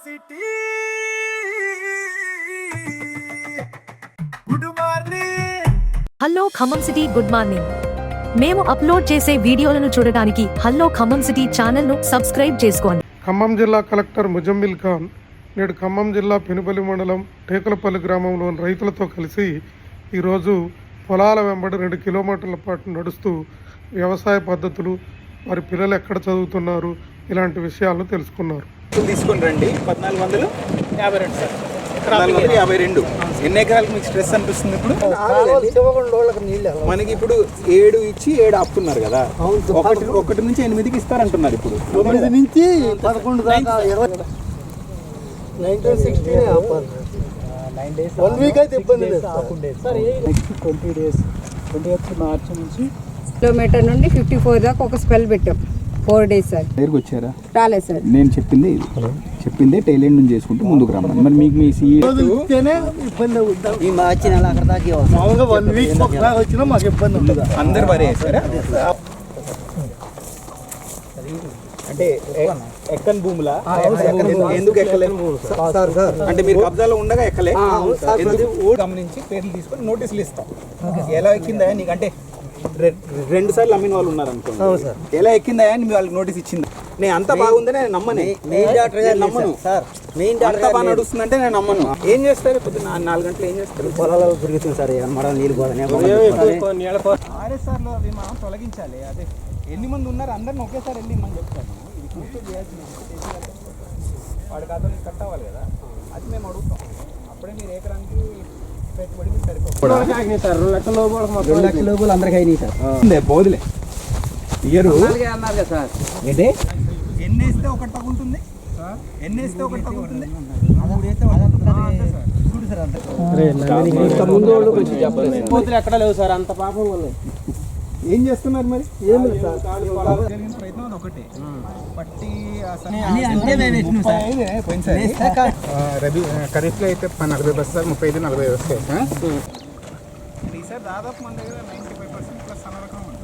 City good morning hello Khammam city good morning మేము upload చేసే వీడియోలను చూడడానికి హలో ఖమ్మం సిటీ ఛానల్ను సబ్స్క్రైబ్ చేసుకోండి. ఖమ్మం జిల్లా కలెక్టర్ ముజమ్మిల్ ఖాన్ నేడు ఖమ్మం జిల్లా పెనుబలి మండలం టేకులపల్లి గ్రామంలోని రైతులతో కలిసి ఈరోజు పొలాల వెంబడి రెండు కిలోమీటర్ల పాటు నడుస్తూ వ్యవసాయ పద్ధతులు వారి పిల్లలు ఎక్కడ చదువుతున్నారు ఇలాంటి విషయాలను తెలుసుకున్నారు. తీసుకొని రండి. పద్నాలుగు వందలు. యాభై రెండు సార్. పద్నాలుగు వందలు యాభై రెండు. ఎన్ని ఎకరాలకు మీకు స్ట్రెస్ అనిపిస్తుంది ఇప్పుడు? మనకి ఇప్పుడు ఏడు ఇచ్చి ఏడు ఆపుతున్నారు కదా. ఒకటి ఒకటి నుంచి ఎనిమిదికి ఇస్తారంటున్నారు ఇప్పుడు. తొమ్మిది నుంచి పదకొండు దాకా ఇరవై నైన్టీన్ సిక్స్టీ వన్ వీక్ అయితే ఇబ్బంది లేదు next twenty days twenty March నుంచి కిలోమీటర్ నుండి ఫిఫ్టీ ఫోర్ దాకా ఒక స్పెల్ పెట్టాం. Four days sir. దగ్గరికి వచ్చారా? రాలేదు సార్. నేను చెప్పింది చెప్పిందే టైలెండ్ నుంచి చేసుకుంటూ ముందుకు రమ్మని. మరి మీకు మీ ఇస్తేనే ఇబ్బంది అవుతుంది ఈ మార్చి నెల అక్కడ దాకా మామూలుగా వన్ వీక్ ఒకసారి వచ్చినా మాకు ఇబ్బంది ఉండదు. అందరు వరే వేసారా అంటే ఎక్కని భూములా? ఎందు- ఎందుకు ఎక్కలేదు అంటే మీరు కబ్జాలో ఉండగా ఎక్కలే? ఎందుకు? ఓ గమనించి పేర్లు తీసుకొని నోటీసులు ఇస్తాం. ఎలా ఎక్కిందా నీకు? అంటే రెండు సార్లు అమ్మిన వాళ్ళు ఉన్నారు అనుకోండి ఎలా ఎక్కిందా అని వాళ్ళకి నోటీస్ ఇచ్చింది. నేను అంత బాగుందని నేను నమ్మనే. మెయిన్ డాక్టర్ గారు నమ్మను. సార్. మెయిన్ అంత డాక్టర్ బాగా నడుస్తుందంటే నేను నమ్మను. ఏం చేస్తారు? పొద్దున్న నాలుగు గంటలు ఏం చేస్తారు? పొలాలలో తిరుగుతుంది సార్ మడ నీళ్ళు పోదని ఆర్ఎస్ఆర్లో అవి మనం తొలగించాలి. అదే ఎన్ని మంది ఉన్నారు? అందరిని ఒకేసారి వెళ్ళి మనం చెప్తాను. ఇది పూర్తి చేయాల్సింది. వాడి ఖాతాలో కట్టవాలి కదా. అది మేము అడుగుతాం. అప్పుడే మీరు ఎకరానికి పెట్టుబడికి సరిపోతుంది రెండు లక్షల లోపల అందరికి అయినాయి సార్. బోధులే ఇయరు. అన్నారు కదా సార్. ఏంటి? ఎన్ని వేస్తే ఒకటి తగులుతుంది ఎన్ని వేస్తే ఒకటి తగులుతుంది పోతులు ఎక్కడ లేవు సార్ అంత పాపం వాళ్ళు. ఏం చేస్తున్నారు మరి? ఏం లేదు సార్. పట్టి రబీ ఖరీఫ్లో అయితే నలభై బస్తాలు ముప్పై ఐదు నలభై వస్తాయి? ఈసారి దాదాపు మన దగ్గర నైంటీ ఫైవ్ పర్సెంట్ ప్లస్ అన్న రకం ఉంది.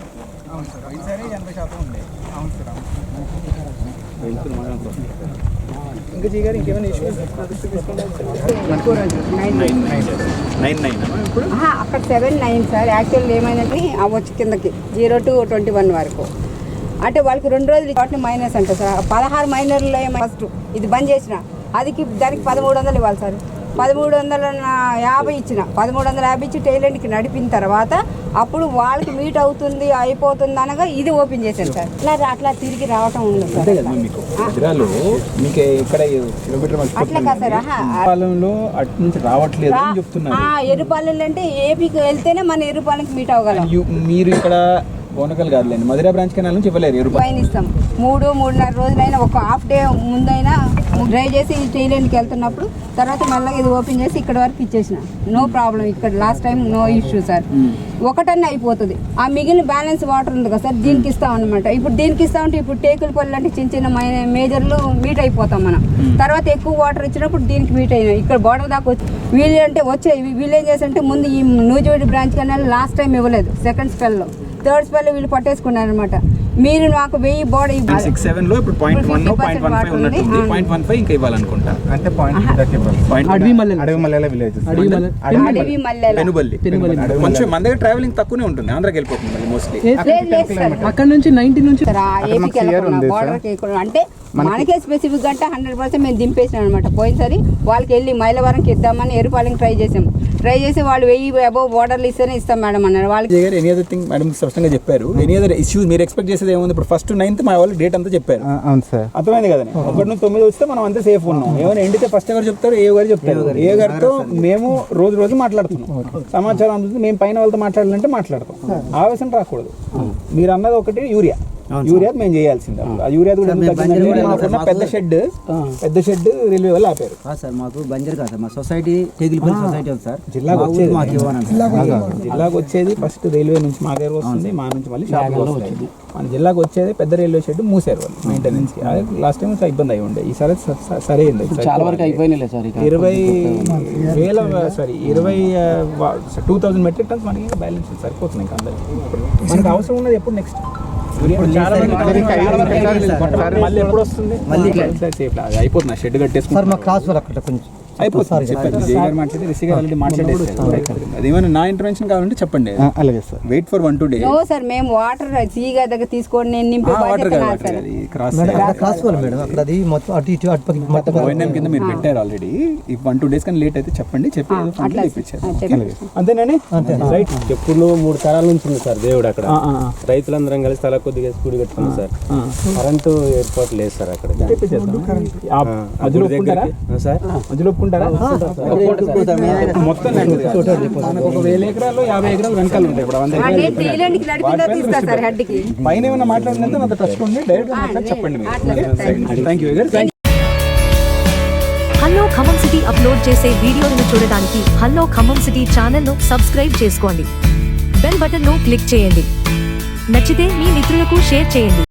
అవును సార్ ఈసారి ఎనభై శాతం ఉంది. అవును సార్ ఇంకా జీ గారు ఇంకేమైనా ఇష్యూస్ నైన్ నైన్ ఇప్పుడు ఆహా, అక్కడ సెవెన్ నైన్ సార్ యాక్చువల్ ఏమైందంటే అవ్వచ్చు కిందకి జీరో టు ట్వంటీ వన్ వరకు. అంటే వాళ్ళకి రెండు రోజులు వాటిని మైనస్ అంట సార్. పదహారు మైనర్లో ఫస్ట్ ఇది బంద్ చేసిన. అదికి దానికి పదమూడు వందలు ఇవ్వాలి సార్. పదమూడు వందల యాభై ఇచ్చిన. పదమూడు వందల యాభై ఇచ్చి టైలెంట్కి నడిపిన తర్వాత అప్పుడు వాళ్ళకి మీట్ అవుతుంది అయిపోతుంది అనగా ఇది ఓపెన్ చేశాను సార్. అట్లా అట్లా తిరిగి రావటం ఉంది సార్. మీకు. వజ్రాలు మీకు ఇక్కడ కిలోమీటర్ అట్లా కాదు సార్ ఆహా. పాలెంలో అటు నుంచి రావట్లేదు అని చెప్తున్నారు. ఆ, ఎరుపాలెం అంటే ఏపీకి వెళ్తేనే మన ఎరుపాలెంకి మీట్ అవ్వగలం. మీరు ఇక్కడ బోనకల్ కాదులేండి. మధురా బ్రాంచ్ కెనాల్ నుంచి ఇవ్వలేరు రూపాయలు ఇస్తాం. మూడు మూడున్నర రోజులైనా ఒక హాఫ్ డే ముందైనా డ్రైవ్ చేసి టైలెంట్కి వెళ్తున్నప్పుడు తర్వాత మెల్లగా ఇది ఓపెన్ చేసి ఇక్కడ వరకు ఇచ్చేసిన. No problem. ఇక్కడ last time no issue sir. ఒకటన్నా అయిపోతుంది. ఆ మిగిలిన బ్యాలెన్స్ వాటర్ ఉంది కదా సార్ దీనికి ఇస్తాం అనమాట ఇప్పుడు దీనికి ఇస్తా ఉంటే ఇప్పుడు టేకుల పళ్ళు అంటే చిన్న చిన్న మేజర్లు మీట్ అయిపోతాం మనం. తర్వాత ఎక్కువ వాటర్ ఇచ్చినప్పుడు దీనికి మీట్ అయినాయి ఇక్కడ బోర్డర్ దాకా వచ్చి వీళ్ళు అంటే వచ్చే వీళ్ళు ఏం చేశారంటే ముందు ఈ నూజివేడి బ్రాంచ్ కన్నా లాస్ట్ టైం ఇవ్వలేదు. సెకండ్ స్పెల్లో. థర్డ్ స్పెల్ వీళ్ళు పట్టేసుకున్నారు అనమాట మీరు నాకు వెయ్యి బోర్డు సిక్స్ సెవెన్లో ఇప్పుడు point one point one five ఉన్నట్టుంది. పాయింట్ వన్ ఫైవ్ ఇంకా ఇవ్వాలనుకుంటా. అంటే పాయింట్ థర్టీ పాయింట్ అడవి మల్లెల. విలేజ్ అడవి మల్లెల పెనుబల్లి. కొంచెం మన దగ్గర ట్రావెలింగ్ తక్కువనే ఉంటుంది. ఆంధ్రాకి వెళ్ళిపోతుంది మళ్ళీ మోస్ట్లీ. అక్కడ నుంచి నైన్టీ నుంచి అంటే మనకే స్పెసిఫిక్ అంటే హండ్రెడ్ పర్సెంట్ మేము దింపేసినాం అనమాట పోయినసారి వాళ్ళకి వెళ్ళి మైలవరంకి ఇద్దామని ఎరుపాలెంకి ట్రై చేసాం. ట్రై చేసి వాళ్ళు వెయ్యి అబౌవ్ బోర్డర్లు ఇస్తేనే ఇస్తాం మేడం అన్నారు. వాళ్ళకి ఎనీ అదర్ థింగ్ మేడం స్పష్టంగా చెప్పారు? ఎనీ అదర్ ఇష్యూస్ మీరు ఎక్స్పెక్ట్ చేసేది ఏముంది? ఇప్పుడు ఫస్ట్ నైన్త్ మా వాళ్ళు డేట్ అంతా చెప్పారు. అవును సార్. అర్థమైంది కదా ఒకటి నుంచి తొమ్మిది వస్తే మనం అంతే సేఫ్ ఉన్నాం. ఏమైనా ఎండితే ఫస్ట్ ఎవరు చెప్తారు? ఏ గారు చెప్తారు? ఏ గారితో మేము రోజు రోజు మాట్లాడుతున్నాం. సమాచారం అందుతుంది మేము పైన వాళ్ళతో మాట్లాడాలంటే మాట్లాడతాం. ఆవేశం రాకూడదు. మీరు అన్నది ఒకటి యూరియా. యూరియా మేము చేయాల్సిందే. ఆ. యూరియా కూడా పెద్ద షెడ్ పెద్ద షెడ్ రైల్వే వాళ్ళు ఆపారు. కాదు సార్ మాకు బంజర్ కాదు సార్. మా సొసైటీ టేగిలిపల్లి సొసైటీ ఉంది సార్. జిల్లాకు వచ్చేది. మాకు ఇవ్వనండి జిల్లాకు వచ్చేది. ఫస్ట్ రైల్వే నుంచి మా దగ్గర వస్తుంది మా నుంచి మళ్ళీ షాప్ వస్తుంది. మన జిల్లాకు వచ్చేది పెద్ద రైల్వే షెడ్ మూసారు వాళ్ళు మెయింటెనెన్స్కి. లాస్ట్ టైం ఇబ్బంది అయి ఉండే. ఈసారి సరే అయింది. చాలా వరకు అయిపోయినాయి సార్ ఇరవై వేల సారీ ఇరవై టూ థౌసండ్ మెట్రిక్ టన్స్ మనకి బ్యాలెన్స్ సరిపోతుంది ఇంకా అందరికి. మనకి అవసరం ఉన్నది ఎప్పుడు నెక్స్ట్ మళ్ళీ ఎప్పుడు వస్తుంది? మళ్ళీ అయిపోతుంది? షెడ్ సార్ మా క్లాస్ వరకు అక్కడ కొంచెం. అయిపోతుంది చెప్పారు జై గారు మాట్లాడి రిషి గారు ఆల్రెడీ మాట్లాడేసారు అదేమైనా నా ఇంటర్వెన్షన్ కావాలంటే చెప్పండి. అలాగే sir. Wait for one two day no sir మేము వాటర్ సీగా దగ్గర తీసుకోండి నేను నింపే వాటర్ క్రాస్ మేడం అక్కడ క్లాస్ వాళ్ళు మేడం. అక్కడ అది మొత్తం అటు ఇటు అటు పక్కకి మొత్తం కింద మీరు పెట్టారు ఆల్రెడీ ఈ వన్ టూ డేస్ కానీ లేట్ అయితే చెప్పండి. చెప్పి చెప్పండి. అంతేనండి రైట్ ఎప్పుడు మూడు తరాల నుంచి ఉంది సార్ దేవుడు అక్కడ. రైతులందరం కలిసి తల కొద్దిగా స్కూల్ కట్టుకున్నాం సార్. కరెంటు ఏర్పాటు లేదు సార్ అక్కడ. మధ్యలో సార్? మధ్యలో ఒప్పుకుంటారా మొత్తం land కాదు. మనకు ఒక వేల ఎకరాలు యాభై ఎకరాలు వెనకాల ఉంటాయి ఇప్పుడు వంద ఎకరాలు. నేను త్రీలాండ్కి నడిపిందా తీస్తా సార్ హెడ్కి. పైన ఏమైనా మాట్లాడినంత నాతో టచ్ ఉండి డైరెక్ట్ మాట్లాడి చెప్పండి అట్లా sir. Thank you thank hello Khammam city upload చేసే వీడియోలను చూడడానికి హలో ఖమ్మం సిటీ ఛానల్ను సబ్స్క్రైబ్ చేసుకోండి. బెల్ బటన్ను క్లిక్ చేయండి. నచ్చితే మీ మిత్రులకు షేర్ చేయండి.